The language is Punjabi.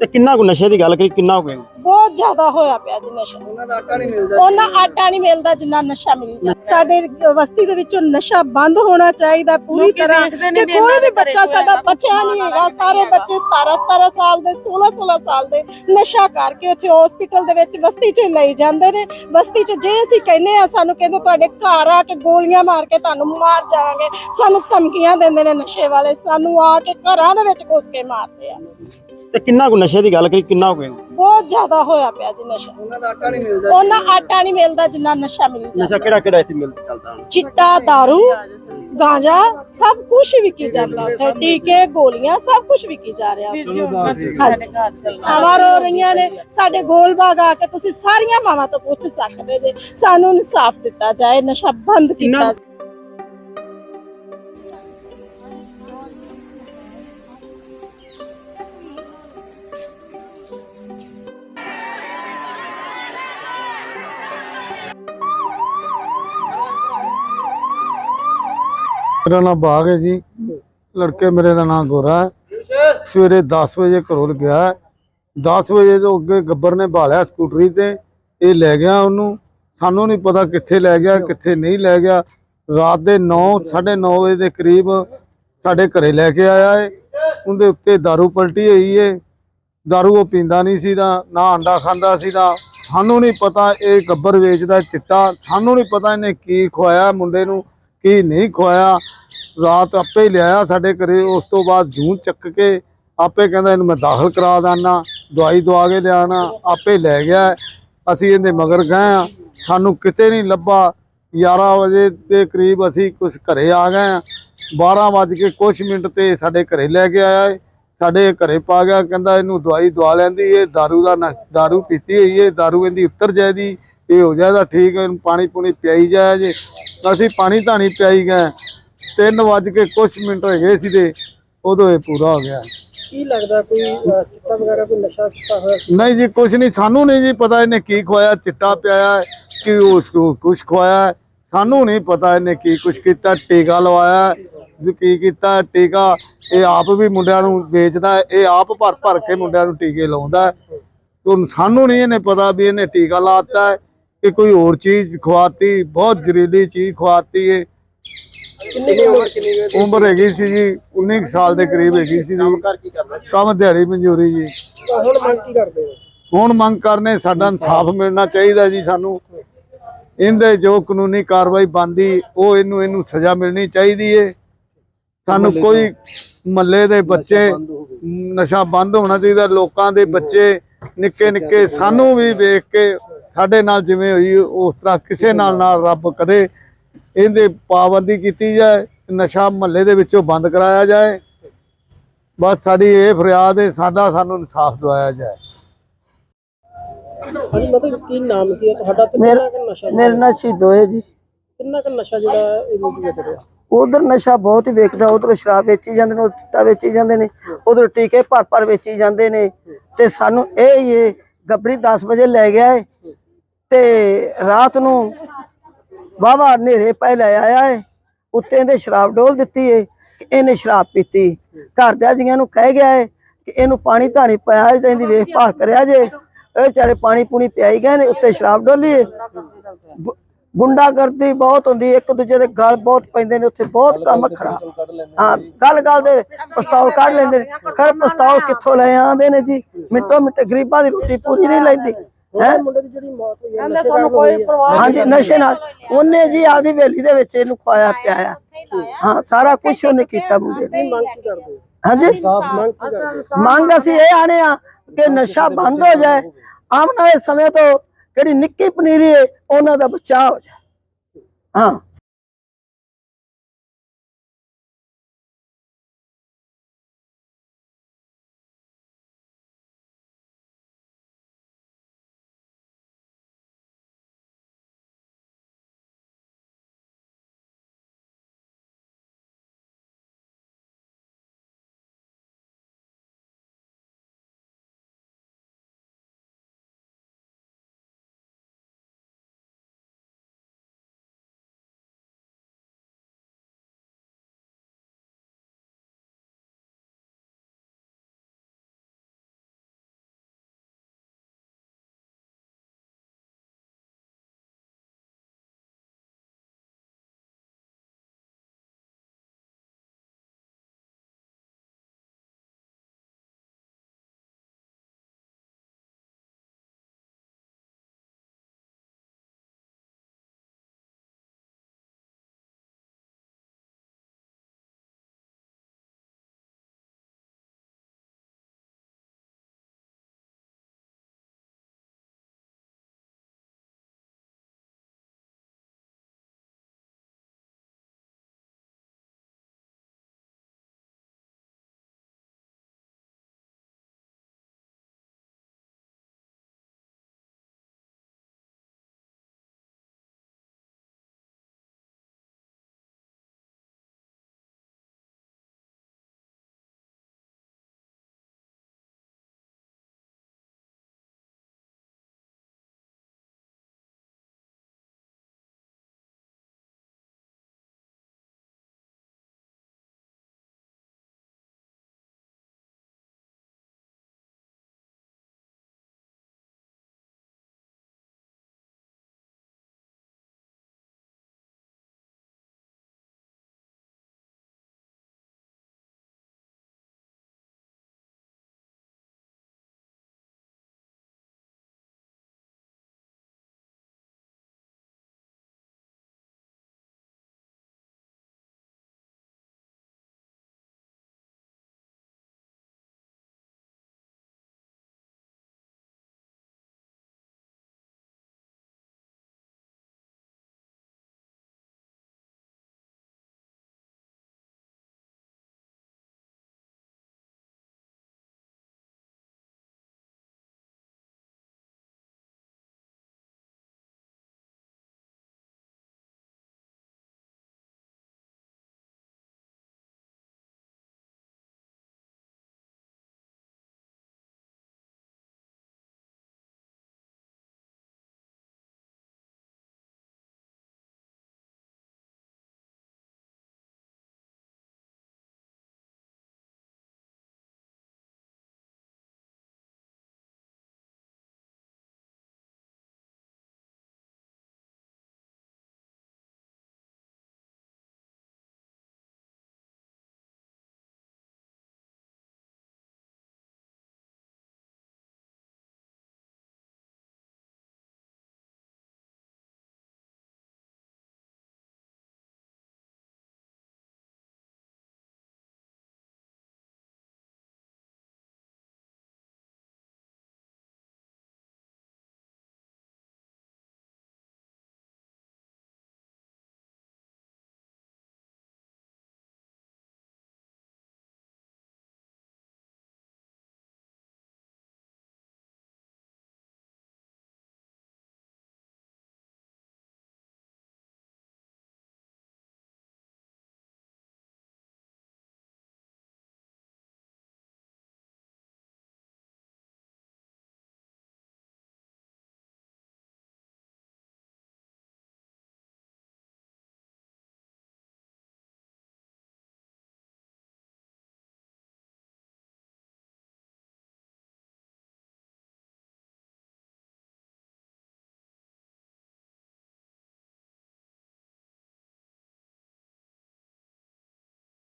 ਤੇ ਕਿੰਨਾ ਕੁ ਨਸ਼ੇ ਦੀ ਗੱਲ ਕਰੀ ਕਿੰਨਾ ਹੋ ਗਿਆ ਬਹੁਤ ਜ਼ਿਆਦਾ ਹੋਇਆ ਪਿਆ ਜੀ ਨਸ਼ਾ। ਉਹਨਾਂ ਦਾ ਆਟਾ ਨਹੀਂ ਮਿਲਦਾ ਉਹਨਾਂ ਆਟਾ ਨਹੀਂ ਮਿਲਦਾ ਜਿੰਨਾ ਨਸ਼ਾ ਮਿਲ ਜਾਂਦਾ ਸਾਡੇ ਬਸਤੀ ਦੇ ਵਿੱਚੋਂ ਨਸ਼ਾ ਬੰਦ ਹੋਣਾ ਚਾਹੀਦਾ ਪੂਰੀ ਤਰ੍ਹਾਂ। ਕਿ ਕੋਈ ਵੀ ਬੱਚਾ ਸਾਡਾ ਬਚਿਆ ਨਹੀਂ ਹੈਗਾ। ਸਾਰੇ ਬੱਚੇ 17 17 ਸਾਲ ਦੇ 16 16 ਸਾਲ ਦੇ ਨਸ਼ਾ ਕਰਕੇ ਉੱਥੇ ਹਸਪੀਟਲ ਦੇ ਵਿੱਚ ਬਸਤੀ 'ਚ ਲਈ ਜਾਂਦੇ ਨੇ। ਬਸਤੀ 'ਚ ਜੇ ਅਸੀਂ ਕਹਿੰਨੇ ਆ ਸਾਨੂੰ ਕਹਿੰਦੇ ਤੁਹਾਡੇ ਘਰ ਆ ਕੇ ਗੋਲੀਆਂ ਮਾਰ ਕੇ ਤੁਹਾਨੂੰ ਮਾਰ ਜਾਵਾਂਗੇ। ਸਾਨੂੰ ਧਮਕੀਆਂ ਦਿੰਦੇ ਨੇ ਨਸ਼ੇ ਵਾਲੇ। ਸਾਨੂੰ ਆ ਕੇ ਘਰਾਂ ਦੇ ਵਿੱਚ ਘੁਸ ਕੇ ਮਾਰਦੇ ਆ। ਤੇ ਕਿੰਨਾ ਕੁ ਨਸ਼ੇ ਦੀ ਗੱਲ ਕਰੀ ਕਿੰਨਾ ਹੋ ਗਿਆ ਬਹੁਤ ਜ਼ਿਆਦਾ ਹੋਇਆ ਪਿਆ ਜੀ ਨਸ਼ਾ। ਉਹਨਾਂ ਦਾ ਆਟਾ ਨਹੀਂ ਮਿਲਦਾ ਉਹਨਾਂ ਆਟਾ ਨਹੀਂ ਮਿਲਦਾ ਜਿੰਨਾ ਨਸ਼ਾ ਮਿਲ ਜਾਂਦਾ ਨਸ਼ਾ ਕਿਹੜਾ ਕਿਹੜਾ ਇੱਥੇ ਮਿਲਦਾ ਚੱਲਦਾ ਚਿੱਟਾ दारू ਗਾਂਜਾ ਸਭ ਕੁਝ ਵਿਕੀ ਜਾਂਦਾ ਉੱਥੇ। ਟੀਕੇ ਗੋਲੀਆਂ ਸਭ ਕੁਝ ਵਿਕੀ ਜਾ ਰਿਹਾ। ਹਾਂਜੀ। ਹਮਾਰ ਹੋ ਰਹੀਆਂ ਨੇ। ਸਾਡੇ ਗੋਲ ਬਾਗ ਆ ਕੇ ਤੁਸੀਂ ਸਾਰੀਆਂ ਮਾਵਾਂ ਤੋਂ ਪੁੱਛ ਸਕਦੇ ਜੇ। ਸਾਨੂੰ ਇਨਸਾਫ ਦਿੱਤਾ ਜਾਏ ਨਸ਼ਾ ਬੰਦ ਕੀਤਾ ਮੇਰਾ ਨਾਮ ਬਾਗ ਹੈ ਜੀ ਲੜਕੇ ਮੇਰੇ ਦਾ ਨਾਮ ਗੋਰਾ ਹੈ ਸਵੇਰੇ 10 ਵਜੇ ਘਰੋਂ ਗਿਆ 10 ਵਜੇ ਤੋਂ ਅੱਗੇ ਗੱਬਰ ਨੇ ਭਾਲਿਆ ਸਕੂਟਰੀ ਤੇ ਇਹ ਲੈ ਗਿਆ ਉਹਨੂੰ ਸਾਨੂੰ ਨਹੀਂ ਪਤਾ ਕਿੱਥੇ ਲੈ ਗਿਆ ਕਿੱਥੇ ਨਹੀਂ ਲੈ ਗਿਆ ਰਾਤ ਦੇ 9 9:30 ਵਜੇ ਦੇ ਕਰੀਬ ਸਾਡੇ ਘਰੇ ਲੈ ਕੇ ਆਇਆ ਏ ਉਹਦੇ ਉੱਤੇ दारू ਪਲਟੀ ਹੋਈ ਏ दारू ਉਹ ਪੀਂਦਾ ਨਹੀਂ ਸੀ ਦਾ ਨਾ ਅੰਡਾ ਖਾਂਦਾ ਸੀ ਦਾ ਸਾਨੂੰ ਨਹੀਂ ਪਤਾ ਇਹ ਗੱਬਰ ਵੇਚਦਾ ਚਿੱਟਾ ਸਾਨੂੰ ਨਹੀਂ ਪਤਾ ਇਹਨੇ ਕੀ ਖਵਾਇਆ ਮੁੰਡੇ ਨੂੰ ਕੀ ਨਹੀਂ ਖਵਾਇਆ ਰਾਤ ਆਪੇ ਹੀ ਲਿਆਇਆ ਸਾਡੇ ਘਰੇ ਉਸ ਤੋਂ ਬਾਅਦ ਜੂਨ ਚੱਕ ਕੇ ਆਪੇ ਕਹਿੰਦਾ ਇਹਨੂੰ ਮੈਂ ਦਾਖਲ ਕਰਾ ਦਾਨਾ ਦਵਾਈ ਦਵਾ ਕੇ ਲਿਆਣਾ ਆਪੇ ਲੈ ਗਿਆ ਅਸੀਂ ਇਹਦੇ ਮਗਰ ਗਏ ਆ ਸਾਨੂੰ ਕਿਤੇ ਨਹੀਂ ਲੱਭਾ 11 ਵਜੇ ਦੇ ਕਰੀਬ ਅਸੀਂ ਕੁਝ ਘਰੇ ਆ ਗਏ ਆ 12 ਵਜ ਕੇ ਕੁਝ ਮਿੰਟ ਤੇ ਸਾਡੇ ਘਰੇ ਲੈ ਕੇ ਆਇਆ ਏ ਸਾਡੇ ਘਰੇ ਪਾ ਗਿਆ ਕਹਿੰਦਾ ਇਹਨੂੰ ਦਵਾਈ ਦਵਾ ਲੈਂਦੀ ਇਹ दारू ਦਾ ਨਸ਼- दारू ਪੀਤੀ ਹੋਈ ਏ दारू ਇਹਦੀ ਉੱਤਰ ਜਾਏਦੀ ਇਹ ਹੋ ਜਾਏਦਾ ਠੀਕ ਇਹਨੂੰ ਪਾਣੀ ਪੂਣੀ ਪਿਆਈ ਜਾਇਆ ਜੇ। ਅਸੀਂ ਪਾਣੀ ਧਾਣੀ ਪਿਆਈ ਗਏ। ਤਿੰਨ ਵੱਜ ਕੇ ਕੁਝ ਮਿੰਟ ਹੋ ਗਏ ਸੀ ਤੇ ਉਦੋਂ ਇਹ ਪੂਰਾ ਹੋ ਗਿਆ। ਕੀ ਲੱਗਦਾ ਕੋਈ ਚਿੱਟਾ ਵਗੈਰਾ ਕੋਈ ਨਸ਼ਾ ਕੀਤਾ ਹੋਇਆ? ਨਹੀਂ ਜੀ ਕੁਝ ਨਹੀਂ ਸਾਨੂੰ ਨਹੀਂ ਜੀ ਪਤਾ ਇਹਨੇ ਕੀ ਖਵਾਇਆ ਚਿੱਟਾ ਪਿਆਇਆ ਕਿ ਉਸ ਨੂੰ ਕੁਝ ਖਵਾਇਆ। ਸਾਨੂੰ ਨਹੀਂ ਪਤਾ ਇਹਨੇ ਕੀ ਕੁਝ ਕੀਤਾ ਟੀਕਾ ਲਵਾਇਆ ਕੀ ਕੀਤਾ ਟੀਕਾ। ਇਹ ਆਪ ਵੀ ਮੁੰਡਿਆਂ ਨੂੰ ਵੇਚਦਾ ਇਹ ਆਪ ਭਰ ਭਰ ਕੇ ਮੁੰਡਿਆਂ ਨੂੰ ਟੀਕੇ ਲਾਉਂਦਾ। ਹੁਣ ਸਾਨੂੰ ਨਹੀਂ ਇਹਨੇ ਪਤਾ ਵੀ ਇਹਨੇ ਟੀਕਾ ਲਾਤਾ ਹੈ ਕਿ ਕੋਈ ਹੋਰ ਚੀਜ਼ ਖਵਾਤੀ ਬਹੁਤ ਜ਼ਹਿਰੀਲੀ ਚੀਜ਼ ਖਵਾਤੀ ਕੁ ਉਮਰ ਹੈਗੀ ਸੀ ਜੀ 19 ਕੁ ਸਾਲ ਦੇ ਕਰੀਬ ਹੈਗੀ ਸੀ ਜੀ। ਕਰ ਕੀ ਕਰਨਾ ਕੰਮ ਦਿਹਾੜੀ ਮਨਜ਼ੂਰੀ ਜੀ। ਹੁਣ ਮੰਗ ਕੀ ਕਰਦੇ ਹੋ? ਹੁਣ ਮੰਗ ਕਰਨੇ ਸਾਡਾ ਇਨਸਾਫ ਮਿਲਣਾ ਚਾਹੀਦਾ ਜੀ ਸਾਨੂੰ। ਇਹਦੇ ਜੋ ਕਾਨੂੰਨੀ ਕਾਰਵਾਈ ਬੰਦੀ ਉਹ ਇਹਨੂੰ ਇਹਨੂੰ ਸਜ਼ਾ ਮਿਲਣੀ ਚਾਹੀਦੀ ਏ। ਸਾਨੂੰ ਕੋਈ ਮੱਲੇ ਦੇ ਬੱਚੇ ਨਸ਼ਾ ਬੰਦ ਹੋਣਾ ਚਾਹੀਦਾ ਲੋਕਾਂ ਦੇ ਬੱਚੇ ਨਿੱਕੇ ਨਿੱਕੇ ਸਾਨੂੰ ਵੀ ਵੇਖ ਕੇ ਸਾਡੇ ਨਾਲ ਜਿਵੇਂ ਹੋਈ ਉਸ ਤਰ੍ਹਾਂ ਕਿਸੇ ਨਾਲ ਨਾ ਰੱਬ ਕਰੇ ਇਹਦੇ ਪਾਬੰਦੀ ਕੀਤੀ ਜਾਏ ਨਸ਼ਾ ਮਹੱਲੇ ਦੇ ਵਿੱਚੋਂ ਬੰਦ ਕਰਾਇਆ ਜਾਏ ਬਸ ਸਾਡੀ ਇਹ ਫਰਿਆਦ ਹੈ ਸਾਡਾ ਸਾਨੂੰ ਇਨਸਾਫ ਦਿਵਾਇਆ ਜਾਏ। ਹਾਂਜੀ ਮਤਲਬ ਕੀ ਨਾਮ ਕੀ ਹੈ? ਤੁਹਾਡਾ ਤੇ ਮੇਰਾ- ਕਿੰਨਾ ਕੁ ਨਸ਼ਾ ਮੇਰੇ ਨਾਲ ਸ਼ਹੀਦ ਹੋਏ ਜੀ। ਕਿੰਨਾ ਕੁ ਨਸ਼ਾ ਜਿਹੜਾ ਇਹ ਲੋਕ ਵੇਚ ਰਿਹਾ ਉਧਰ ਨਸ਼ਾ ਬਹੁਤ ਹੀ ਵੇਚਦਾ ਉਧਰ ਸ਼ਰਾਬ ਵੇਚੀ ਜਾਂਦੇ ਨੇ ਉਧਰ ਚਿੱਟਾ ਵੇਚੀ ਜਾਂਦੇ ਨੇ ਉਧਰ ਟੀਕੇ ਭਰ ਭਰ ਵੇਚੀ ਜਾਂਦੇ ਨੇ ਤੇ ਸਾਨੂੰ ਇਹ ਹੀ ਗੱਬਰੀ 10 ਵਜੇ ਲੈ ਗਿਆ ਏ ਤੇ ਰਾਤ ਨੂੰ ਵਾਵਾ ਹਨੇਰੇ ਲੈ ਆਇਆ ਏ। ਉੱਤੇ ਇਹਦੇ ਸ਼ਰਾਬ ਡੋਲ ਦਿੱਤੀ ਏ ਇਹਨੇ ਸ਼ਰਾਬ ਪੀਤੀ। ਘਰਦਿਆਂ ਜੀਆਂ ਨੂੰ ਕਹਿ ਗਿਆ ਏ ਕਿ ਇਹਨੂੰ ਪਾਣੀ ਧਾਣੀ ਪਿਆ ਏ ਤੇ ਇਹਦੀ ਵੇਖਭਾਲ ਕਰਿਆ ਜੇ। ਇਹ ਵਿਚਾਰੇ ਪਾਣੀ ਪੂਣੀ ਪਿਆਈ ਗਏ ਨੇ ਉੱਤੇ ਸ਼ਰਾਬ ਡੋਲੀ ਏ। ਗੁੰਡਾਗਰਦੀ ਬਹੁਤ ਹੁੰਦੀ ਇੱਕ ਦੂਜੇ ਦੇ ਗਲ ਬਹੁਤ ਪੈਂਦੇ ਨੇ ਉੱਥੇ ਬਹੁਤ ਕੰਮ ਖਰਾਬ। ਹਾਂ ਗੱਲ ਗੱਲ ਦੇ ਪਿਸਤੌਲ ਕੱਢ ਲੈਂਦੇ ਨੇ। ਖਰ ਪਿਸਤੌਲ ਕਿੱਥੋਂ ਲੈ ਆਉਂਦੇ ਨੇ ਜੀ? ਮਿੰਟੋ ਮਿੰਟ ਗਰੀਬਾਂ ਦੀ ਰੋਟੀ ਪੂਰੀ ਨਹੀਂ ਲੈਂਦੀ। ਹੈ? ਮੁੰਡੇ ਦੀ ਜਿਹੜੀ ਮੌਤ ਹੋਈ ਹੈ ਨਸ਼ੇ ਨਾਲ ਹੋਈ ਹੈ। ਹਾਂਜੀ ਨਸ਼ੇ ਨਾਲ। ਉਹਨੇ ਜੀ ਦੇ ਵਿੱਚ ਇਹਨੂੰ ਖਵਾਇਆ ਪਿਆਇਆ। ਹਾਂ ਸਾਰਾ ਕੁਝ ਉਹਨੇ ਕੀਤਾ ਮੁੰਡੇ ਨੇ। ਮੰਗ ਕੀ ਕਰਦੇ ਹੋ? ਹਾਂਜੀ। ਮੰਗ ਕੀ ਕਰਦੇ ਹੋ? ਮੰਗ ਅਸੀਂ ਇਹ ਆਣੇ ਆ ਕਿ ਨਸ਼ਾ ਬੰਦ ਹੋ ਜਾਏ। ਆਉਣ ਵਾਲੇ ਸਮੇਂ ਤੋਂ ਜਿਹੜੀ ਨਿੱਕੀ ਪਨੀਰੀ ਹੈ ਉਹਨਾਂ ਦਾ ਬਚਾਅ ਹੋ ਜਾਏ। ਹਾਂ।